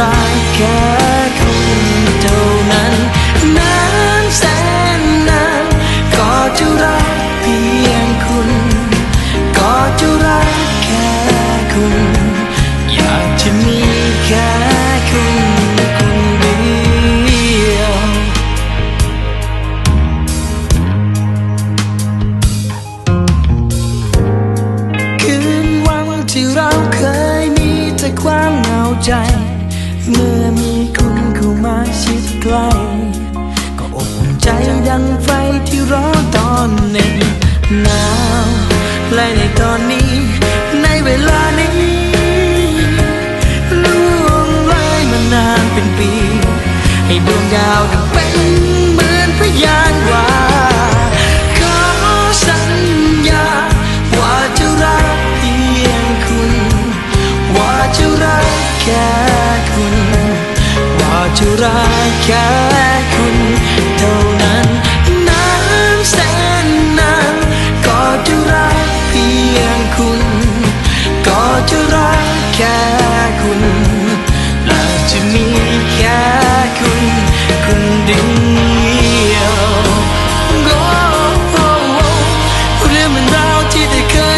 รักแค่คุณเท่านั้นนานแสนนานก็จะรักเพียงคุณ ก็จะรักแค่คุณ อยากจะมีแค่คุณคนเดียว คืนวันที่เราเคยมีแต่ความเหงาใจ เมื่อมีคุณเข้ามาชิดใกล้ก็อบอุ่นใจดังไฟที่ร้อนตอนหนึ่งหนาวและในตอนนี้ ในเวลานี้ล่วงเลยมานานเป็นปี ให้ดวงดาวดังเป็น แค่คุณเท่านั้นนานแสนนานก็จะรักเพียงคุณ ก็จะรักแค่คุณและจะมีแค่คุณคนเดียวโอ้โอ้โอ้เรื่องมันราวที่ได้เคย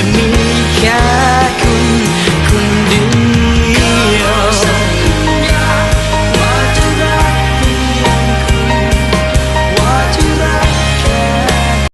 ก็จ